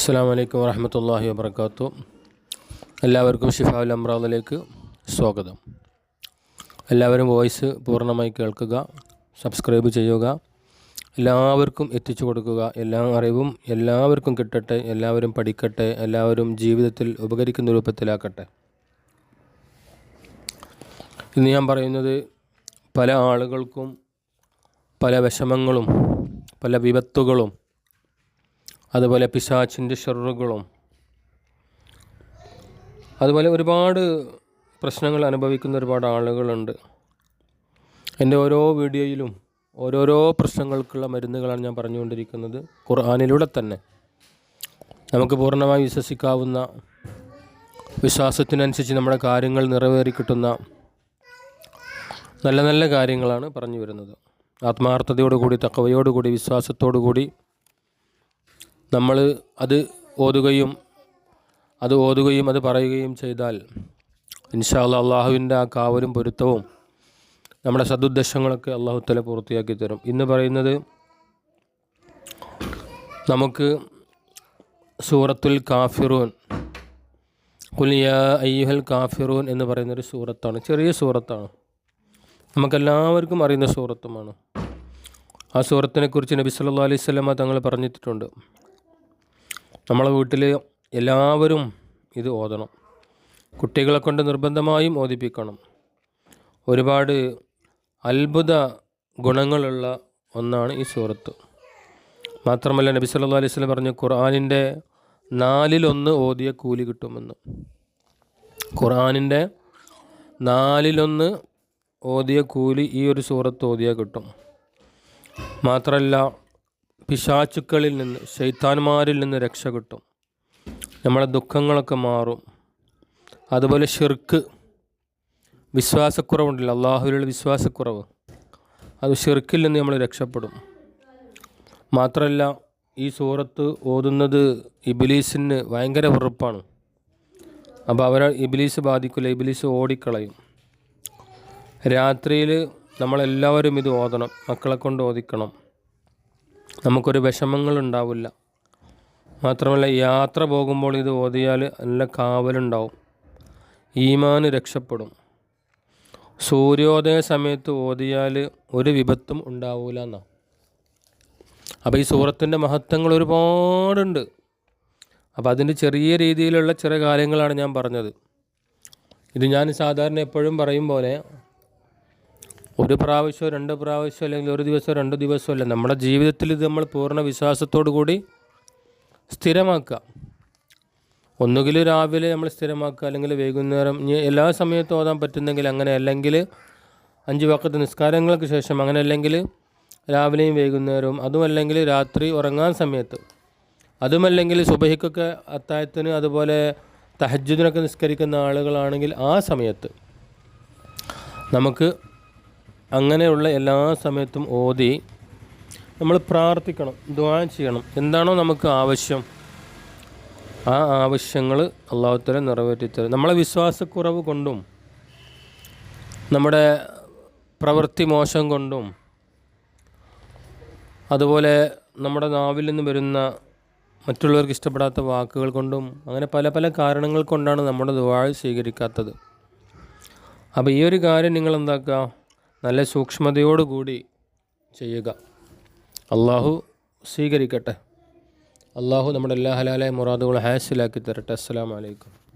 അസ്സാം വലൈക്കും വാഹമത്തല്ലാഹി വാബർക്കാത്തു എല്ലാവർക്കും ഷിഫാൽ അമ്രാദിലേക്ക് സ്വാഗതം. എല്ലാവരും വോയിസ് പൂർണമായി കേൾക്കുക സബ്സ്ക്രൈബ് ചെയ്യുക എല്ലാവർക്കും എത്തിച്ചു കൊടുക്കുക. എല്ലാ അറിവും എല്ലാവർക്കും കിട്ടട്ടെ എല്ലാവരും പഠിക്കട്ടെ എല്ലാവരും ജീവിതത്തിൽ ഉപകരിക്കുന്ന രൂപത്തിലാക്കട്ടെ. ഇന്ന് ഞാൻ പറയുന്നത് പല ആളുകൾക്കും പല വിഷമങ്ങളും പല വിപത്തുകളും അതുപോലെ പിശാച്ചിന്റെ ഷെറുകളും. അതുപോലെ ഒരുപാട് പ്രശ്നങ്ങൾ അനുഭവിക്കുന്ന ഒരുപാട് ആളുകളുണ്ട്. എന്റെ ഓരോ വീഡിയോയിലും ഓരോരോ പ്രശ്നങ്ങൾക്കുള്ള മരുന്നുകളാണ് ഞാൻ പറഞ്ഞുകൊണ്ടിരിക്കുന്നത്. ഖുർആാനിലൂടെ തന്നെ. നമുക്ക് പൂർണമായി വിശ്വസിക്കാവുന്ന വിശ്വാസത്തിനനുസരിച്ച് നമ്മുടെ കാര്യങ്ങൾ നിറവേറി കിട്ടുന്ന നല്ല നല്ല കാര്യങ്ങളാണ് പറഞ്ഞു വരുന്നത്. ആത്മാർത്ഥതയോടുകൂടി തക്കവയോടുകൂടി വിശ്വാസത്തോടുകൂടി നമ്മൾ അത് ഓതുകയും അത് ഓതുകയും അത് പറയുകയും ചെയ്താൽ ഇൻഷാല്ല അള്ളാഹുവിന്റെ ആ കാവലും പൊരുത്തവും നമ്മുടെ സതുദ്ദേശങ്ങളൊക്കെ അള്ളാഹുത്തല പൂർത്തിയാക്കി തരും. ഇന്ന് പറയുന്നത് നമുക്ക് സൂറത്തുൽ കാഫിറൂൻ കുലിയ അയ്യുഹൽ കാഫിറൂൻ എന്ന് പറയുന്നൊരു സൂറത്താണ്. ചെറിയ സൂറത്താണ്. നമുക്കെല്ലാവർക്കും അറിയുന്ന സൂറത്തുമാണ്. ആ സൂറത്തിനെക്കുറിച്ച് നബി സല്ലാ അലൈഹി സ്വലമ തങ്ങൾ പറഞ്ഞിട്ടുണ്ട്. നമ്മളെ വീട്ടിൽ എല്ലാവരും ഇത് ഓതണം. കുട്ടികളെ കൊണ്ട് നിർബന്ധമായും ഓതിപ്പിക്കണം. ഒരുപാട് അത്ഭുത ഗുണങ്ങളുള്ള ഒന്നാണ് ഈ സൂറത്ത്. മാത്രമല്ല നബി സല്ലു അലൈഹി സ്വലം പറഞ്ഞു ഖുർആാനിന്റെ നാലിലൊന്ന് ഓതിയ കൂലി കിട്ടുമെന്ന്. ഖുർആാനിന്റെ നാലിലൊന്ന് ഓതിയ കൂലി ഈ ഒരു സൂറത്ത് ഓതിയ കിട്ടും. മാത്രമല്ല പിശാച്ചുക്കളിൽ നിന്ന് ശൈത്താന്മാരിൽ നിന്ന് രക്ഷ കിട്ടും. നമ്മളെ ദുഃഖങ്ങളൊക്കെ മാറും. അതുപോലെ ഷിർക്ക് വിശ്വാസക്കുറവുണ്ടല്ലോ അള്ളാഹുവിലുള്ള വിശ്വാസക്കുറവ്. അത് ഷിർക്കിൽ നിന്ന് നമ്മൾ രക്ഷപ്പെടും. മാത്രമല്ല ഈ സൂറത്ത് ഓതുന്നത് ഇബിലീസിന് ഭയങ്കര വെറുപ്പാണ്. അപ്പോൾ അവരെ ഇബിലീസ് ബാധിക്കില്ല ഇബിലീസ് ഓടിക്കളയും. രാത്രിയിൽ നമ്മളെല്ലാവരും ഇത് ഓതണം മക്കളെ കൊണ്ട് ഓദിക്കണം നമുക്കൊരു വിഷമങ്ങളുണ്ടാവില്ല. മാത്രമല്ല യാത്ര പോകുമ്പോൾ ഇത് ഓതിയാൽ നല്ല കാവലുണ്ടാവും. ഈമാൻ രക്ഷപ്പെടും. സൂര്യോദയ സമയത്ത് ഓതിയാൽ ഒരു വിപത്തും ഉണ്ടാവില്ല എന്നാണ് അപ്പോൾ ഈ സൂറത്തിന്റെ മഹത്വങ്ങൾ ഒരുപാടുണ്ട്. അപ്പോൾ അതിന്റെ ചെറിയ രീതിയിലുള്ള ചെറിയ കാര്യങ്ങളാണ് ഞാൻ പറഞ്ഞത്. ഇത് ഞാൻ സാധാരണ എപ്പോഴും പറയും പോലെ ഒരു പ്രാവശ്യമോ രണ്ട് പ്രാവശ്യമോ അല്ലെങ്കിൽ ഒരു ദിവസമോ രണ്ട് ദിവസമോ അല്ല. നമ്മുടെ ജീവിതത്തിൽ ഇത് നമ്മൾ പൂർണ വിശ്വാസത്തോടു കൂടി സ്ഥിരമാക്കുക. ഒന്നുകിൽ രാവിലെ നമ്മൾ സ്ഥിരമാക്കുക അല്ലെങ്കിൽ വൈകുന്നേരം എല്ലാ സമയത്തും ഓതാൻ പറ്റുന്നെങ്കിൽ അങ്ങനെ അല്ലെങ്കിൽ അഞ്ച് വക്കത്ത് നിസ്കാരങ്ങൾക്ക് ശേഷം അങ്ങനെ അല്ലെങ്കിൽ രാവിലെയും വൈകുന്നേരവും അതുമല്ലെങ്കിൽ രാത്രി ഉറങ്ങാൻ സമയത്ത്. അതുമല്ലെങ്കിൽ സുബഹിക്കൊക്കെ അത്തായത്തിന് അതുപോലെ തഹജുദിനൊക്കെ നിസ്കരിക്കുന്ന ആളുകളാണെങ്കിൽ ആ സമയത്ത് നമുക്ക് അങ്ങനെയുള്ള എല്ലാ സമയത്തും ഓതി നമ്മൾ പ്രാർത്ഥിക്കണം ദ്വാ ചെയ്യണം. എന്താണോ നമുക്ക് ആവശ്യം. ആ ആവശ്യങ്ങൾ അള്ളാഹുത്തല നിറവേറ്റിത്തരും. നമ്മളെ വിശ്വാസക്കുറവ് കൊണ്ടും നമ്മുടെ പ്രവൃത്തി മോശം കൊണ്ടും അതുപോലെ നമ്മുടെ നാവിൽ നിന്ന് വരുന്ന മറ്റുള്ളവർക്ക് ഇഷ്ടപ്പെടാത്ത വാക്കുകൾ കൊണ്ടും അങ്ങനെ പല പല കാരണങ്ങൾ കൊണ്ടാണ് നമ്മുടെ ദുവാഴ സ്വീകരിക്കാത്തത്. അപ്പോൾ ഈ ഒരു കാര്യം നിങ്ങൾ എന്താക്കുക നല്ല സൂക്ഷ്മതയോടുകൂടി ചെയ്യുക. അള്ളാഹു സ്വീകരിക്കട്ടെ. അള്ളാഹു നമ്മുടെ എല്ലാ ഹലാലായ മുറാദുകൾ ഹാസിലാക്കി തരട്ടെ. അസ്സാം വലൈക്കും